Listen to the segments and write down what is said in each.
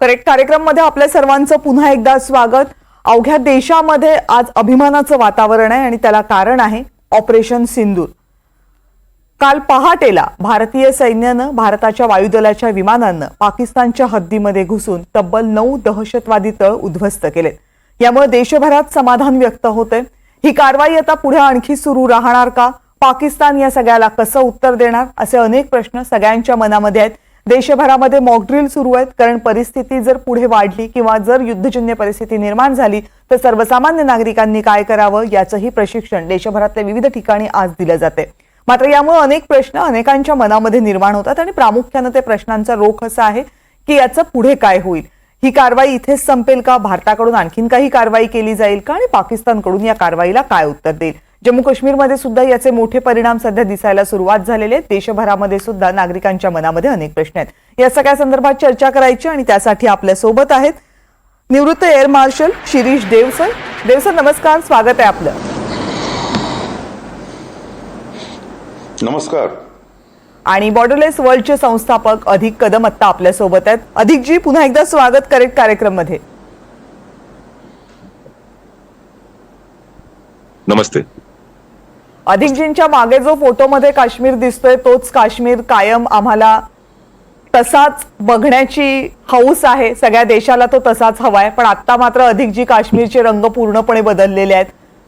Correct कार्यक्रममध्ये आपल्या सर्वांचं पुन्हा एकदा स्वागत. अवघ्या देशामध्ये आज अभिमानाचं वातावरण आहे आणि त्याला कारण आहे ऑपरेशन सिंदूर. काल पहाटेला भारतीय सैन्यानं भारताच्या वायुदलाच्या विमानानं पाकिस्तानच्या हद्दीमध्ये घुसून तब्बल नऊ दहशतवादी तळ उद्ध्वस्त केले यामुळे देशभरात समाधान व्यक्त होते ही कारवाई आता पुढे आणखी सुरू राहणार का? पाकिस्तान या सगळ्याला कसं उत्तर देणार? असे अनेक प्रश्न सगळ्यांच्या मनामध्ये आहेत. देशभरामध्ये मॉकड्रिल सुरू आहेत. कारण परिस्थिती जर पुढे वाढली किंवा जर युद्धजन्य परिस्थिती निर्माण झाली तर सर्वसामान्य नागरिकांनी काय करावं याचंही प्रशिक्षण देशभरातल्या विविध ठिकाणी आज दिलं जाते मात्र यामुळे अनेक प्रश्न अनेकांच्या मनामध्ये निर्माण होतात आणि प्रामुख्यानं ते प्रश्नांचा रोख असा आहे की याचं पुढे काय होईल. ही कारवाई इथेच संपेल का? भारताकडून आणखीन काही कारवाई केली जाईल का? आणि पाकिस्तानकडून या कारवाईला काय उत्तर देईल? जम्मू काश्मीरमध्ये सुद्धा याचे मोठे परिणाम सध्या दिसायला सुरुवात झालेले आहेत. देशभरामध्ये सुद्धा नागरिकांच्या मनामध्ये अनेक प्रश्न आहेत. या सगळ्या संदर्भात चर्चा करायची आणि त्यासाठी आपल्यासोबत आहेत निवृत्त एअर मार्शल शिरीष देवसर. देवसर नमस्कार. स्वागत आहे आपलं. नमस्कार. आणि बॉर्डरलेस वर्ल्डचे संस्थापक अधिक कदम आत्ता आपल्यासोबत आहेत. अधिकजी पुन्हा एकदा स्वागत करेक्ट कार्यक्रममध्ये नमस्ते. अधिकजींच्या मागे जो फोटोमध्ये काश्मीर दिसतोय तोच काश्मीर कायम आम्हाला तसाच बघण्याची हौस आहे. सगळ्या देशाला तो तसाच हवाय. पण आता मात्र अधिकजी काश्मीरचे रंग पूर्णपणे बदललेले आहेत.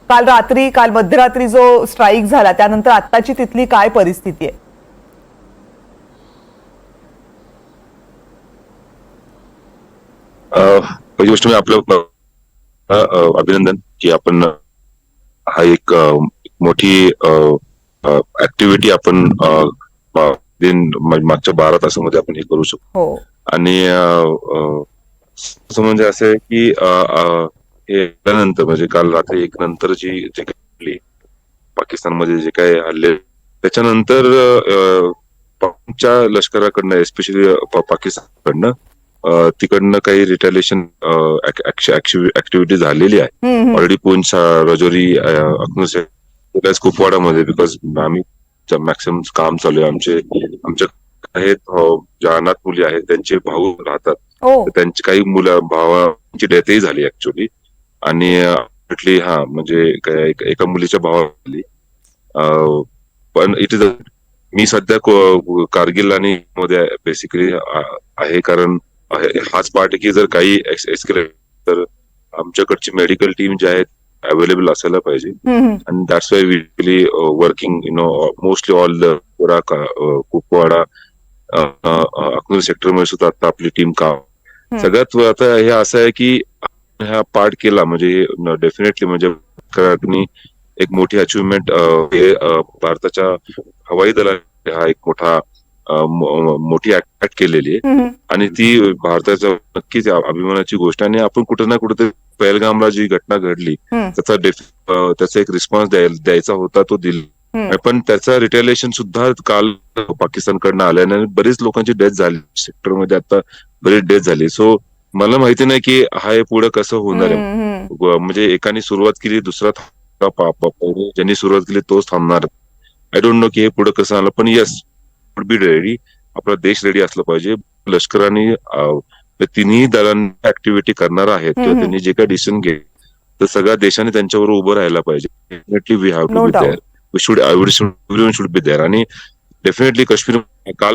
काल रात्री काल मध्यरात्री जो स्ट्राईक झाला त्यानंतर आत्ताची तिथली काय परिस्थिती आहे? पहिली गोष्ट मी आपलं अभिनंदन की आपण हा एक मोठी ऍक्टिव्हिटी आपण अ, मा- दिन मा- मागच्या बारा तासामध्ये आपण हे करू शकतो. हो. आणि म्हणजे असं आहे की त्यानंतर म्हणजे काल रात्री एक नंतर जी जे काही घडली, पाकिस्तानमध्ये जे काही हल्ले त्याच्यानंतर लष्कराकडनं एस्पेशली पाकिस्तानकडनं तिकडनं काही रिटॅलिएशन ऍक्टिव्हिटी झालेली आहे. ऑलरेडी पूंछ राजौरी अकनुसे प्लस कुपवाडामध्ये बिकॉज आम्ही मॅक्सिमम काम चालू आहे. आमचे आमच्या आहेत ज्या अनाथ मुली आहेत त्यांचे भाऊ राहतात. त्यांची काही मुलं भावांची डेथही झाली ऍक्च्युली आणि म्हटली हा म्हणजे एक- मुलीच्या भावा झाली. पण इट इज मी सध्या कारगिल आणि मध्ये बेसिकली आहे. कारण हाच पार्ट की जर काही एस्केलेट तर आमच्याकडची मेडिकल टीम जे आहेत अवेलेबल असायला पाहिजे. uh, working you know uh, mostly all the Kuraka, uh, Kupwara अकनूर सेक्टरमध्ये सुद्धा आता आपली टीम काम सगळ्यात व- आता हे असं आहे की हा पार्ट केला म्हणजे डेफिनेटली म्हणजे एक मोठी अचिव्हमेंट हे भारताच्या हवाई दलाने हा एक मोठा मोठी ऍक्ट केलेली आहे. आणि ती भारताच्या नक्कीच अभिमानाची गोष्ट आणि आपण कुठे ना कुठे पहलगामला जी घटना घडली. त्याचा त्याचा एक रिस्पॉन्स द्यायचा होता तो दिल. पण त्याचा रिटेलिएशन सुद्धा काल पाकिस्तानकडनं आल्याने आणि बरीच लोकांची डेथ झाली. सेक्टरमध्ये आता बरीच डेथ झाली. सो मला माहिती नाही की हा हे पुढे कसं होणार आहे. म्हणजे एकाने सुरुवात केली दुसरा ज्यांनी सुरुवात केली तोच थांबणार. आय डोंट नो की हे पुढे कसं आलं. पण येस वुड बी रेडी आपला देश रेडी असला पाहिजे. लष्कराने तिन्ही दलांनी ऍक्टिव्हिटी करणार आहेत. किंवा. त्यांनी जे काही डिसिजन घे तर सगळ्या देशाने त्यांच्यावर उभं राहायला पाहिजे. Definitely we have to be. There we should should be there आणि डेफिनेटली काश्मीर काल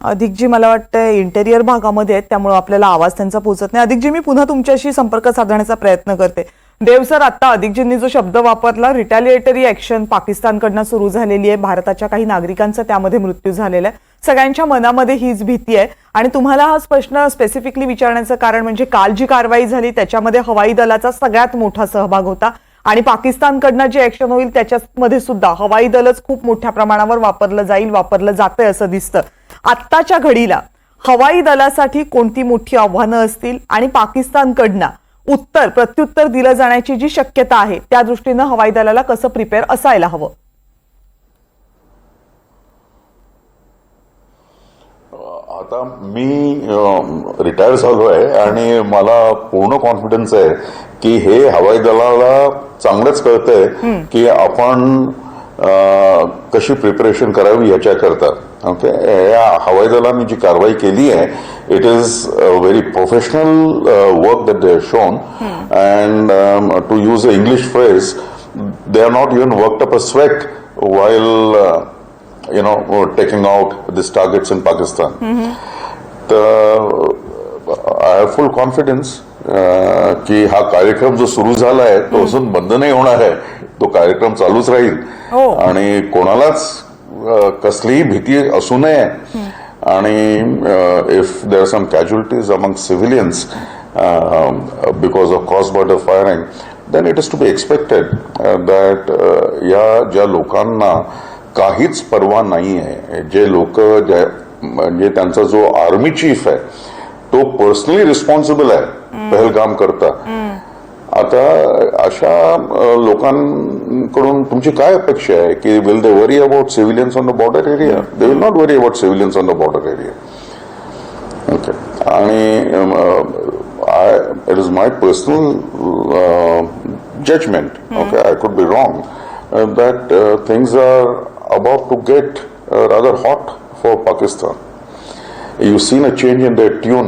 अधिकजी मला वाटतं इंटेरियर भागामध्ये आहेत त्यामुळे आपल्याला आवाज त्यांचा पोहोचत नाही. अधिकजी मी पुन्हा तुमच्याशी संपर्क साधण्याचा प्रयत्न करते. देव सर आता अधिकजींनी जो शब्द वापरला रिटॅलिएटरी ऍक्शन पाकिस्तानकडनं सुरू झालेली आहे. भारताच्या काही नागरिकांचा त्यामध्ये मृत्यू झालेला आहे. सगळ्यांच्या मनामध्ये हीच भीती आहे. आणि तुम्हाला हा प्रश्न स्पेसिफिकली विचारण्याचं कारण म्हणजे काल जी कारवाई झाली त्याच्यामध्ये हवाई दलाचा सगळ्यात मोठा सहभाग होता. आणि पाकिस्तानकडनं जे ऍक्शन होईल त्याच्यामध्ये सुद्धा हवाई दलच खूप मोठ्या प्रमाणावर वापरलं जाईल वापरलं जातंय असं दिसतं. आत्ताच्या घडीला हवाई दलासाठी कोणती मोठी आव्हानं असतील? आणि पाकिस्तानकडनं उत्तर प्रत्युत्तर दिलं जाण्याची जी शक्यता आहे त्या दृष्टीनं हवाई दलाला कसं प्रिपेअर असायला हवं? आता मी रिटायर झालो आहे आणि मला पूर्ण कॉन्फिडन्स आहे की हे हवाई दलाला चांगलंच कळतंय की आपण कशी प्रिपरेशन करावी याच्याकरता. ओके या हवाई दलाने जी कारवाई केली आहे it is very professional work that they shown and to use a English phrase they are not even worked up a sweat while you know, taking out these targets in Pakistan. तर I have full confidence की हा कार्यक्रम जो सुरू झाला आहे तो अजून बंद नाही होणार आहे. तो कार्यक्रम चालूच राहील. आणि कोणालाच कसलीही भीती असू नये. आणि if there are some casualties among civilians because of cross border firing then it is to be expected that या ज्या लोकांना काहीच पर्वा नाही आहे जे लोक ज्या म्हणजे त्यांचा जो आर्मी चीफ आहे तो पर्सनली रिस्पॉन्सिबल आहे पहलगाम करता. आता अशा अ, लोकांकडून तुमची काय अपेक्षा आहे की will they worry about civilians on the border area they will not worry about civilians on the border area okay आणि I it is my personal judgment okay I could be wrong that things are about to get rather hot for Pakistan You've seen a change in their tune.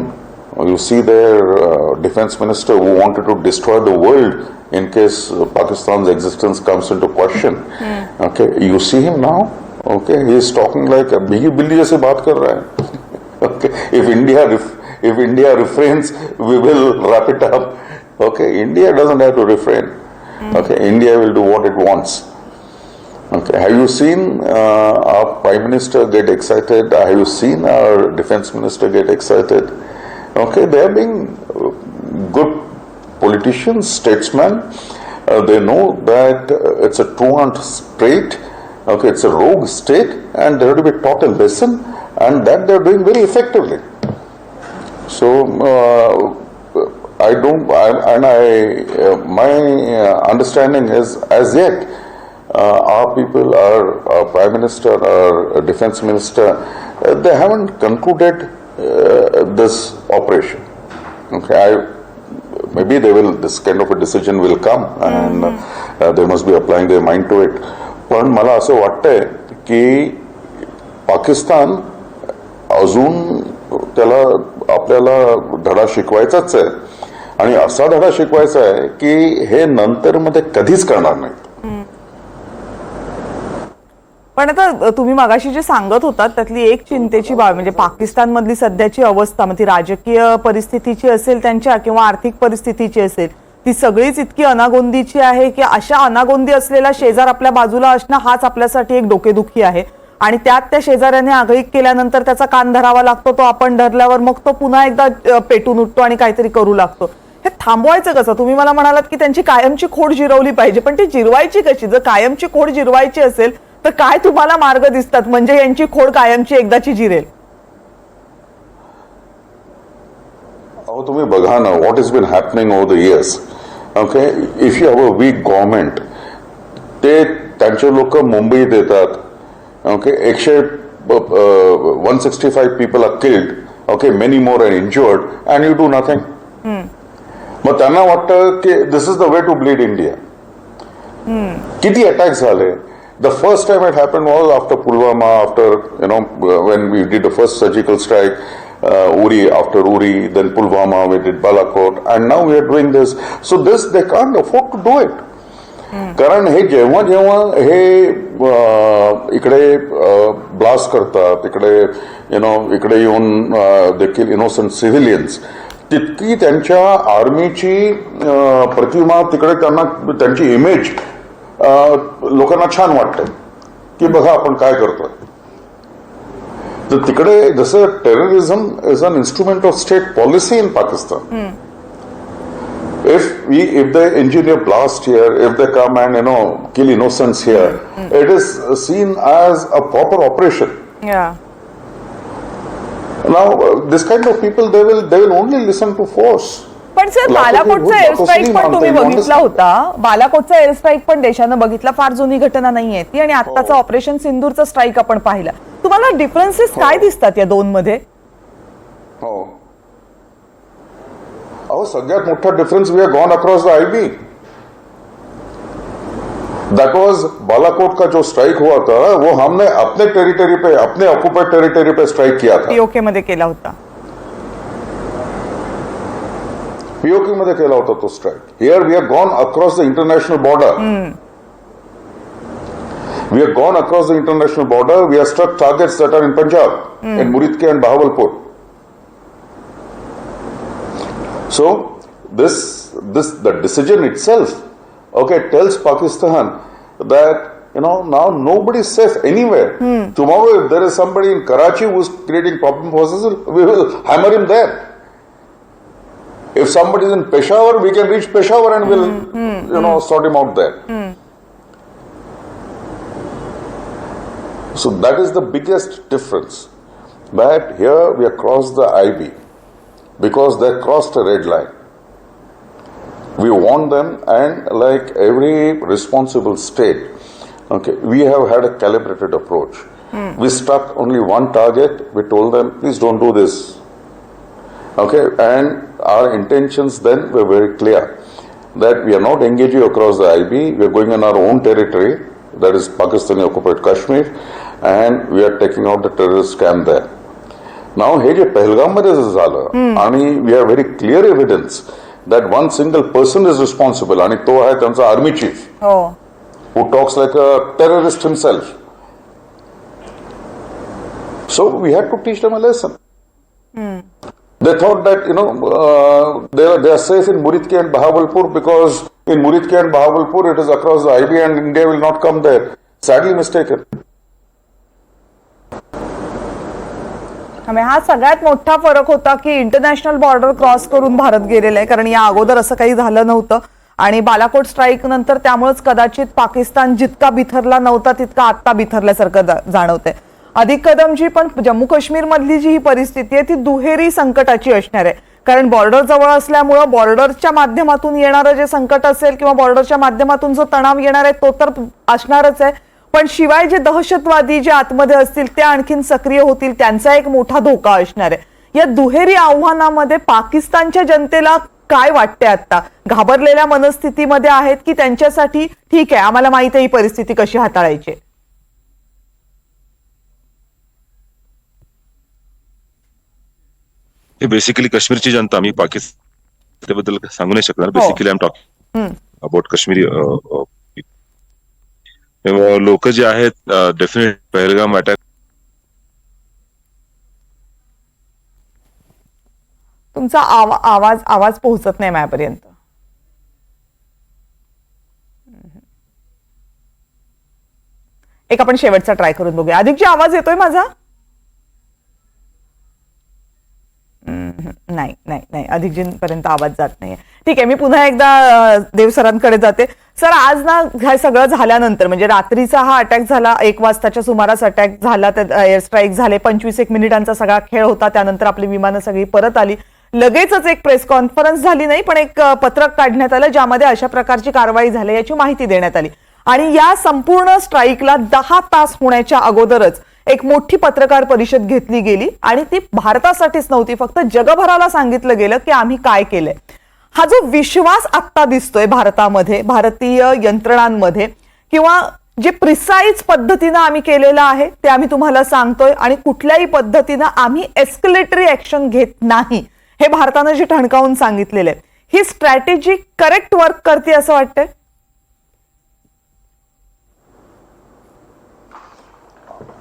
You see their uh, defense minister who wanted to destroy the world in case uh, Pakistan's existence comes into question. Hmm. Okay, you see him now. Okay, he is talking like a billion se baat kar raha hai. Okay, if India if India refrains, we will wrap it up. Okay, India doesn't have to refrain. Mm. Okay, India will do what it wants. Okay, have you seen uh, our Prime Minister get excited? Have you seen our Defense Minister get excited? Okay, they are being good politicians, statesmen. Uh, they know that uh, it's a two-armed state. Okay, it's a rogue state, and they have to be taught a lesson, and that they are doing very effectively. So uh, I don't, I, and I, uh, my uh, understanding is as yet uh, our people, our, our prime minister, our defense minister, they haven't concluded this operation. Okay, I, maybe they will. This kind of a decision will come, and uh, they must be applying their mind to it. पण मला असं वाटतंय की पाकिस्तान अजून त्याला आपल्याला धडा शिकवायचाच आहे आणि असा धडा शिकवायचा आहे की हे नंतर मध्ये कधीच करणार नाही पण आता तुम्ही मागाशी जे सांगत होतात त्यातली एक चिंतेची बाब म्हणजे पाकिस्तानमधली सध्याची अवस्था म्हणजे ती राजकीय परिस्थितीची असेल त्यांच्या किंवा आर्थिक परिस्थितीची असेल ती सगळीच इतकी अनागोंदीची आहे की अशा अनागोंदी असलेला शेजार आपल्या बाजूला असणं हाच आपल्यासाठी एक डोकेदुखी आहे. आणि त्यात त्या शेजाऱ्याने आगळीक केल्यानंतर त्याचा कान धरावा लागतो तो आपण धरल्यावर मग तो पुन्हा एकदा पेटून उठतो आणि काहीतरी करू लागतो. हे थांबवायचं कसं? तुम्ही मला म्हणालात की त्यांची कायमची खोड जिरवली पाहिजे पण ती जिरवायची कशी? जर कायमची खोड जिरवायची असेल तर काय तुम्हाला मार्ग दिसतात? म्हणजे यांची खोड कायमची एकदाची जिरेल. अहो तुम्ही बघा ना what is been happening over the years okay if you have a weak government ते त्यांचे लोक मुंबईत येतात. ओके एकशे one sixty five people are killed okay many more and injured and you do nothing मग त्यांना वाटतं की this is the way to bleed India किती अटॅक झाले? the first time it happen was after Pulwama after you know when we did the first surgical strike Uri after Uri then Pulwama we did Balakot and now we are doing this so this they can't afford to do it कारण हे जेव्हा जेव्हा हे अ, इकडे blast करतात इकडे you know इकडे येऊन अ, देखील इनोसंट सिव्हिलियन्स तितकी त्यांच्या आर्मीची अ, प्रतिमा तिकडे त्यांना त्यांची इमेज लोकांना छान वाटते की बघा आपण काय करतोय तर तिकडे जसं terrorism is an instrument of state policy in Pakistan if we if they engineer blast here if they come and you know kill innocents here it is seen as a proper operation now uh, this kind of people they will they will only listen to force पण sir बालाकोटचा ते air भूत strike पण तुम्ही बघितला. होता. बालाकोटचा air strike पण देशानं बघितला. फार जुनी घटना नाहीये ती आणि आत्ताचा ऑपरेशन सिंदूरचा स्ट्राईक आपण पाहिला. तुम्हाला डिफरन्सेस काय दिसतात या दोन मध्ये हो. अहो सगळ्यात मोठा difference we are gone across the I B that was Balakot का जो स्ट्राइक हुआ था वो हमने अपने टेरिटरी पे अपने ऑक्युपाइड टेरिटरी पे स्ट्राइक किया था. पीओके मध्ये केला होता. पीओके मध्ये केला होता तो strike here we are gone across the international border we are gone across the international border we are struck targets that are in Punjab in Muridke and Bahawalpur So this this the decision itself, okay, tells Pakistan that you know now nobody is safe anywhere. Tomorrow, if there is somebody in Karachi who is creating problem for us, we will hammer him there. If somebody is in Peshawar, we can reach Peshawar and we'll hmm, hmm, you know hmm. sort him out there. So that is the biggest difference. That here we have crossed the IB because they crossed a red line. We warned them, and like every responsible state, okay, we have had a calibrated approach. We struck only one target. We told them, please don't do this Okay, and our intentions then were very clear that we are not engaging across the IB, we are going on our own territory, that is Pakistani occupied Kashmir, and we are taking out the terrorist camp there. नाव हे जे पहलगाममध्ये जे झालं आणि we are very clear evidence that one single person is responsible आणि तो आहे त्यांचा army chief हो who talks like a terrorist himself. So we had to teach them a lesson. They thought that you know uh, they are they are safe in Muridki and Bahawalpur because in Muridki and Bahawalpur it is across the IB and India will not come there. Sadly mistaken. त्यामुळे हा सगळ्यात मोठा फरक होता की international border cross करून भारत गेलेला आहे कारण या अगोदर असं काही झालं नव्हतं आणि बालाकोट स्ट्राईक नंतर त्यामुळेच कदाचित पाकिस्तान जितका बिथरला नव्हता तितका आत्ता बिथरल्यासारखं जाणवतंय अधिक कदमजी पण जम्मू काश्मीर मधली जी ही परिस्थिती आहे ती दुहेरी संकटाची असणार आहे. कारण बॉर्डर जवळ असल्यामुळं बॉर्डरच्या माध्यमातून येणारं जे संकट असेल किंवा बॉर्डरच्या माध्यमातून जो तणाव येणार आहे तो तर असणारच आहे. पण शिवाय जे दहशतवादी जे आतमध्ये असतील ते आणखीन सक्रिय होतील त्यांचा एक मोठा धोका असणार आहे. या दुहेरी आव्हानामध्ये पाकिस्तानच्या जनतेला काय वाटते आता? घाबरलेल्या मनस्थितीमध्ये आहेत की त्यांच्यासाठी ठीक आहे आम्हाला माहीत आहे ही परिस्थिती कशी हाताळायची हे बेसिकली काश्मीरची जनता मी पाकिस्तान त्याबद्दल सांगू नाही शकणार. Basically I am talking about Kashmiri लोक जे आहेत डेफिनेट पहलगाम अटॅक तुमचा आवा- आवाज आवाज पोहोचत नाही माझ्यापर्यंत. एक आपण शेवटचा ट्राय करून बघूया. अधिकची आवाज येतोय माझा? नाही नाही नाही. अधिकजींपर्यंत आवाज जात नाहीये. ठीक आहे मी पुन्हा एकदा देवसरांकडे देव सरांकडे जाते. सर आज ना हे सगळं झाल्यानंतर म्हणजे रात्रीचा हा अटॅक झाला एक वाजताच्या सुमारास अटॅक झाला एअर स्ट्राईक झाले पंचवीस एक मिनिटांचा सगळा खेळ होता त्यानंतर आपली विमानं सगळी परत आली. लगेचच एक प्रेस कॉन्फरन्स झाली नाही पण एक पत्रक काढण्यात आलं ज्यामध्ये अशा प्रकारची कारवाई झाली याची माहिती देण्यात आली. आणि या संपूर्ण स्ट्राईकला दहा तास होण्याच्या अगोदरच एक मोठी पत्रकार परिषद घेतली गेली आणि ती भारतासाठीच नव्हती फक्त जगभराला सांगितलं गेलं की आम्ही काय केलंय. हा जो विश्वास आत्ता दिसतोय भारतामध्ये भारतीय यंत्रणांमध्ये किंवा जे प्रिसाईज पद्धतीनं आम्ही केलेलं आहे ते आम्ही तुम्हाला सांगतोय आणि कुठल्याही पद्धतीनं आम्ही एस्कलेटरी ऍक्शन घेत नाही हे भारतानं जे ठणकावून सांगितलेलं आहे. ही स्ट्रॅटेजी करेक्ट वर्क करते असं वाटतंय?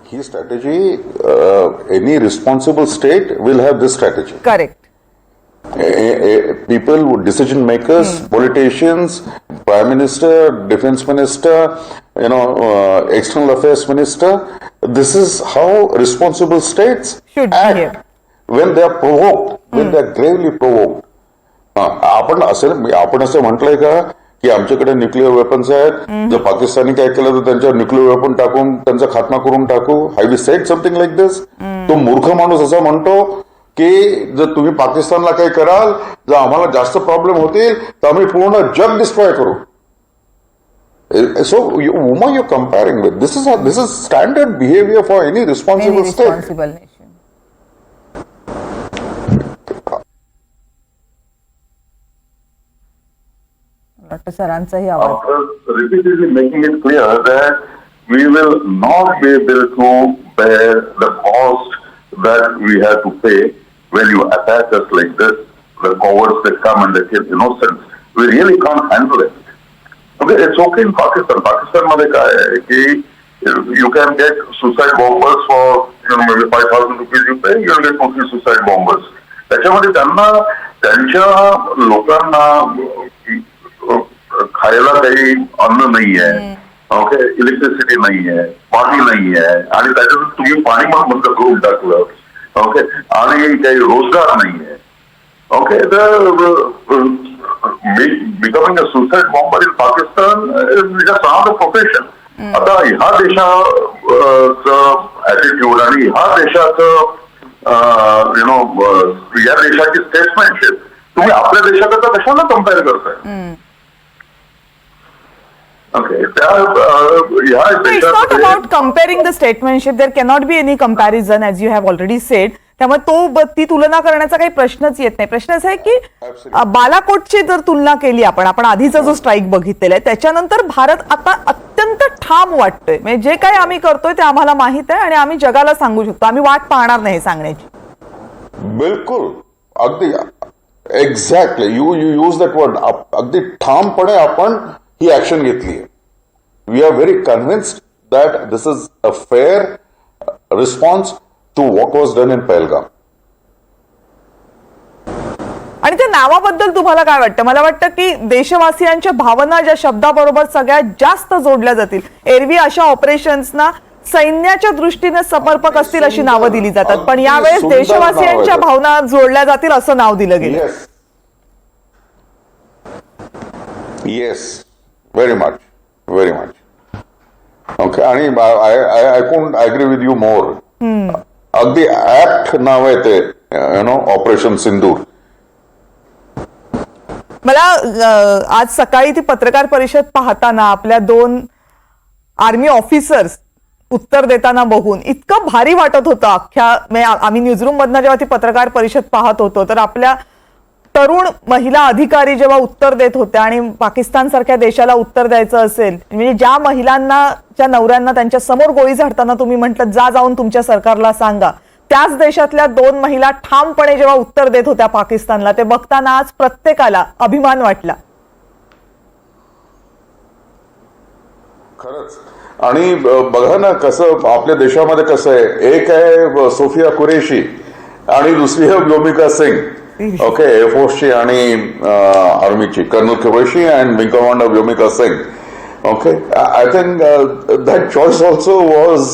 He strategy, uh, any responsible state will have this strategy. Correct Eh, eh, people, decision makers, politicians, prime minister, defense minister, you know, uh, external affairs minister. This is how responsible states Should act behave. when they are provoked, when they are gravely provoked. हा, आपण असेल आपण असं म्हटलंय का की आमच्याकडे nuclear weapons आहेत. जर पाकिस्तानी काय केलं तर त्यांच्यावर न्यूक्लिअर वेपन टाकून त्यांचा खात्मा करून टाकू. Hi we set something like this तो मूर्ख माणूस असा म्हणतो की जर तुम्ही पाकिस्तानला काही कराल जर आम्हाला जास्त प्रॉब्लेम होतील तर आम्ही पूर्ण जग डिस्ट्रॉय करू. So Uma you comparing with this is this is standard behaviour for any responsible state सरांचाही आवाज after repeatedly making it clear that we will not be able to bear the cost that we have to pay when you attack us like this, the cowards that come and they kill innocents. We really can't handle it. Okay, it's okay in Pakistan. Pakistan मध्ये काय आहे की you can get suicide bombers for you know maybe five thousand rupees you pay, you'll get two three suicide bombers. त्याच्यामध्ये त्यांना त्यांच्या लोकांना अ, खायला काही अन्न नाहीये ओके इलेक्ट्रिसिटी नाहीये पाणी नाहीये आणि त्याच्यातून तुम्ही पाणी पण बंद करून टाकलं ओके आणि काही रोजगार uh, uh, be- becoming a suicide bomber in Pakistan is just another profession. आता ह्या देशाचं ऍटिट्यूड आणि ह्या देशाचं यु नो या देशाची स्टेटमेंटशिप तुम्ही आपल्या देशाकरता कशाला कंपेअर करताय? ओके त्या अं, ह्या इट्स नॉट देशामध्ये about comparing the statesmanship there cannot be any comparison as you have already said त्यामुळे तो ती तुलना करण्याचा काही प्रश्नच येत नाही. प्रश्न असा आहे की बालाकोटची जर तुलना केली आपण आपण आधीचा जो स्ट्राईक बघितलेला आहे त्याच्यानंतर भारत आता अत्यंत ठाम वाटतोय. म्हणजे जे काही आम्ही करतोय ते आम्हाला माहीत आहे आणि आम्ही जगाला सांगू शकतो. आम्ही वाट पाहणार नाही सांगण्याची. बिलकुल. अगदी exactly you you use that word अगदी ठामपणे आपण ही ऍक्शन घेतली. आहे we are very convinced that this is a fair response to what was done in Pahalgam आणि त्या नावाबद्दल तुम्हाला काय वाटतं? मला वाटतं की देशवासियांच्या भावना ज्या शब्दाबरोबर सगळ्यात जास्त जोडल्या जातील. एरवी अशा ऑपरेशन्सना सैन्याच्या दृष्टीने समर्पक असतील अशी नावं दिली जातात. पण यावेळेस देशवासियांच्या. भावना जोडल्या जातील असं नाव दिलं गेलं. Yes very much very much okay आणि I can't agree with you more अगदी ऍप्ट नाव आहे ते यु नो ऑपरेशन सिंदूर मला आज सकाळी ती पत्रकार परिषद पाहताना आपल्या दोन आर्मी ऑफिसर्स उत्तर देताना बघून इतकं भारी वाटत होतं अख्ख्या म्हणजे आम्ही न्यूजरूम मधनं जेव्हा ती पत्रकार परिषद पाहत होतो तर आपल्या तरुण महिला अधिकारी जेव्हा उत्तर देत होत्या आणि पाकिस्तान सारख्या देशाला उत्तर द्यायचं असेल म्हणजे ज्या महिलांना ज्या नवऱ्यांना त्यांच्यासमोर गोळी झाडताना तुम्ही म्हटलं जा जाऊन तुमच्या सरकारला सांगा. त्याच देशातल्या दोन महिला ठामपणे जेव्हा उत्तर देत होत्या पाकिस्तानला ते बघताना आज प्रत्येकाला अभिमान वाटला. खरंच. आणि बघा ना कसं आपल्या देशामध्ये कसं आहे. एक आहे सोफिया कुरेशी आणि दुसरी आहे ब्लोमिका सिंग. ओके एअरफोर्सची आणि आर्मीची colonel Qureshi and wing commander Vyomika Singh okay I think that choice also was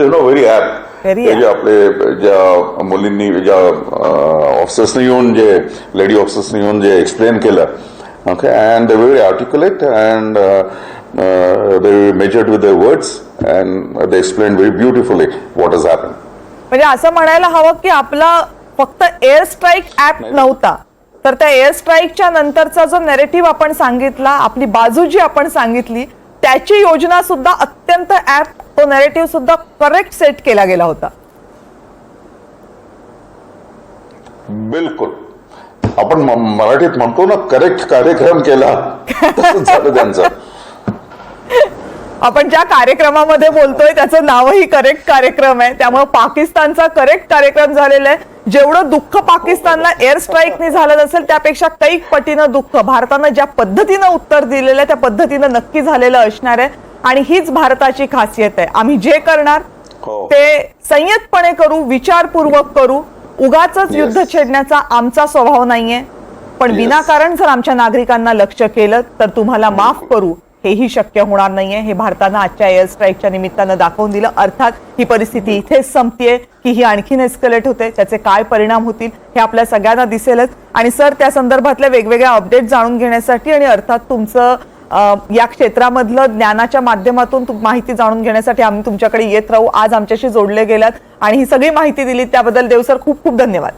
you know very apt Very जे आपले ज्या मुलींनी ज्या ऑफिसर्सने येऊन जे लेडी ऑफिसर्सने येऊन जे एक्सप्लेन केलं okay and they very articulate and they measured with the words and they explain very beautifully what is happen म्हणजे असं म्हणायला हवं की आपला फक्त एअर स्ट्राईक ऍप नव्हता. तर त्या एअर स्ट्राईकच्या नंतरचा जो नेरेटिव्ह आपण सांगितला आपली बाजू जी आपण सांगितली त्याची योजना सुद्धा अत्यंत ऍप तो नेरेटिव्ह सुद्धा करेक्ट सेट केला गेला होता. बिलकुल. आपण मराठीत म्हणतो ना करेक्ट कार्यक्रम केला झालं त्यांचं. आपण ज्या कार्यक्रमामध्ये बोलतोय त्याचं नावही करेक्ट कार्यक्रम आहे. त्यामुळे पाकिस्तानचा करेक्ट कार्यक्रम झालेला आहे. जेवढं दुःख पाकिस्तानला एअर स्ट्राईकने झालं नसेल त्यापेक्षा कैक पटीनं दुःख भारतानं ज्या पद्धतीनं उत्तर दिलेलं आहे त्या पद्धतीनं नक्की झालेलं असणार आहे. आणि हीच भारताची खासियत आहे. आम्ही जे करणार हो. ते संयतपणे करू विचारपूर्वक करू. उगाच युद्ध छेडण्याचा आमचा स्वभाव नाहीये. पण Yes. विनाकारण जर आमच्या नागरिकांना लक्ष केलं तर तुम्हाला माफ करू. हेही शक्य होणार नाहीये. हे भारतानं आजच्या एअर स्ट्राईकच्या निमित्तानं दाखवून दिलं. अर्थात ही परिस्थिती इथेच संपतीये की ही आणखीन एस्कलेट होते त्याचे काय परिणाम होतील हे आपल्या सगळ्यांना दिसेलच. आणि सर त्या संदर्भातल्या वेगवेगळ्या अपडेट जाणून घेण्यासाठी आणि अर्थात तुमचं या क्षेत्रामधलं ज्ञानाच्या माध्यमातून माहिती जाणून घेण्यासाठी आम्ही तुमच्याकडे येत राहू. आज आमच्याशी जोडले गेलात आणि ही सगळी माहिती दिली त्याबद्दल देव सर खूप खूप धन्यवाद.